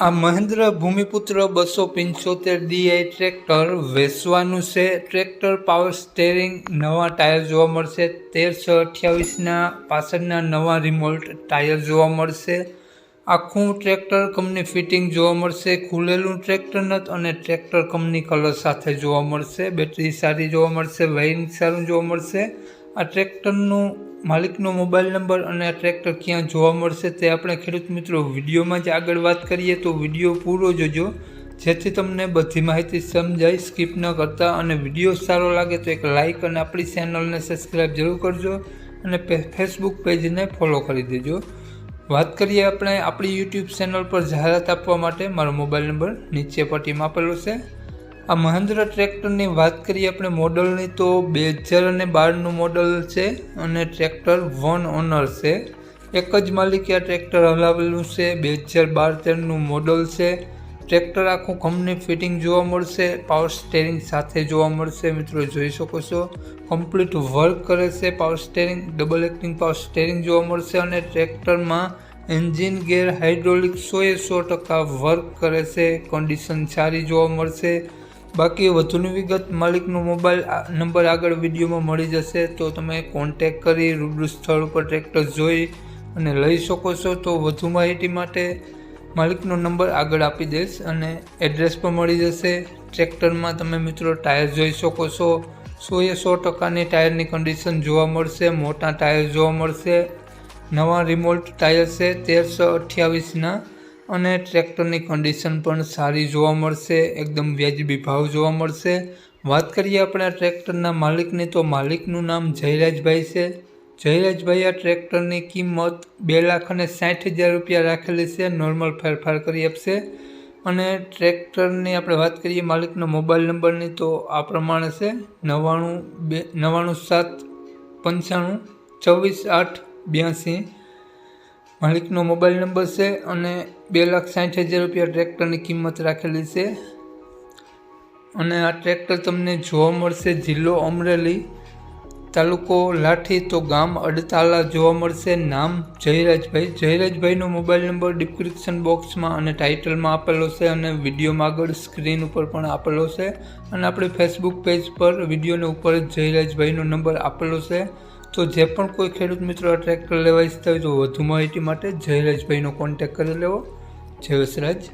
આ મહેન્દ્ર ભૂમિપુત્ર બસો પંચોતેર ડીઆઈ ટ્રેક્ટર વેચવાનું છે. ટ્રેક્ટર પાવર સ્ટેરિંગ નવા ટાયર જોવા મળશે. તેરસો અઠ્યાવીસના પાછળના નવા રિમોલ્ટ ટાયર જોવા મળશે. આખું ટ્રેક્ટર કંપની ફિટિંગ જોવા મળશે. ખુલેલું ટ્રેક્ટર નથી અને ટ્રેક્ટર કંપની કલર સાથે જોવા મળશે. બેટરી સારી જોવા મળશે. વાયરિંગ સારું જોવા મળશે. આ ટ્રેક્ટરનું માલિકનો મોબાઈલ નંબર અને આ ટ્રેક્ટર ક્યાં જોવા મળશે તે આપણે ખેડૂત મિત્રો વિડીયોમાં જ આગળ વાત કરીએ તો વીડિયો પૂરો જોજો. જેથી તમને બધી માહિતી સમજાય, સ્કીપ ન કરતા અને વીડિયો સારો લાગે તો એક લાઇક અને આપણી ચેનલને સબસ્ક્રાઈબ જરૂર કરજો અને ફેસબુક પેજને ફોલો કરી દેજો. વાત કરીએ આપણે આપણી યુટ્યુબ ચેનલ પર જાહેરાત આપવા માટે. મારો મોબાઈલ નંબર નીચે પટ્ટીમાં આપેલો છે. આ મહેન્દ્ર ટ્રેક્ટરની વાત કરીએ આપણે મોડલની, તો બે હજાર અને બારનું મોડલ છે અને ટ્રેક્ટર વન ઓનર છે. એક જ માલિકે આ ટ્રેક્ટર હલાવેલું છે. બે હજાર બાર તેરનું મોડલ છે. ટ્રેક્ટર આખું કંપની ફિટિંગ જોવા મળશે પાવર સ્ટેરિંગ સાથે જોવા મળશે. મિત્રો, જોઈ શકો છો. કમ્પ્લીટ વર્ક કરે છે power steering double acting power steering જોવા મળશે અને ટ્રેક્ટરમાં એન્જિન ગેર હાઇડ્રોલિક સોએ સો ટકા વર્ક કરે છે. કન્ડિશન સારી જોવા મળશે. બાકી વધુની વિગત માલિકનો મોબાઈલ નંબર આગળ વિડીયોમાં મળી જશે, તો તમે કોન્ટેક કરી રૂબરૂ સ્થળ ઉપર ટ્રેક્ટર જોઈ અને લઈ શકો છો. તો વધુ માહિતી માટે માલિકનો નંબર આગળ આપી દઈશ અને એડ્રેસ પણ મળી જશે. ટ્રેક્ટરમાં તમે મિત્રો ટાયર જોઈ શકો છો. સોએ સો ટકાની ટાયરની કન્ડિશન જોવા મળશે, મોટા ટાયર જોવા મળશે. નવા રિમોલ્ટ ટાયર છે, તેરસો અઠ્યાવીસના અને ટ્રેક્ટરની કન્ડિશન પણ સારી જોવા મળશે, એકદમ વ્યાજબી ભાવ જોવા મળશે. વાત કરીએ આપણે આ ટ્રેક્ટરના માલિકની, તો માલિકનું નામ જયરાજભાઈ છે. જયરાજભાઈ, આ ટ્રેક્ટરની કિંમત બે લાખ અને સાઠ હજાર રૂપિયા રાખેલી છે નોર્મલ ફેરફાર કરી આપશે. અને ટ્રેક્ટરની આપણે વાત કરીએ માલિકનો મોબાઈલ નંબરની, તો આ પ્રમાણે છે નવ્વાણું બે નવ્વાણું સાત, પંચાણું ચોવીસ આઠ, બ્યાસી. માલિકનો મોબાઈલ નંબર છે અને બે લાખ સાઠ હજાર રૂપિયા ટ્રેક્ટરની કિંમત રાખેલી છે. અને આ ટ્રેક્ટર તમને જોવા મળશે જિલ્લો અમરેલી, તાલુકો લાઠી, તો ગામ અડતાલા જોવા મળશે, નામ જયરાજભાઈ. જયરાજભાઈનો મોબાઈલ નંબર ડિસ્ક્રિપ્શન બોક્સમાં અને ટાઇટલમાં આપેલો છે અને વિડીયોમાં આગળ સ્ક્રીન ઉપર પણ આપેલો છે. અને આપણે ફેસબુક પેજ પર વિડીયોને ઉપર જયરાજભાઈનો નંબર આપેલો છે. તો જે પણ કોઈ ખેડૂત મિત્રો આ ટ્રેક્ટર લેવા ઈચ્છતા હોય તો વધુ માહિતી માટે જયરાજભાઈનો કોન્ટેક કરી લેવો. જય વસરાજ.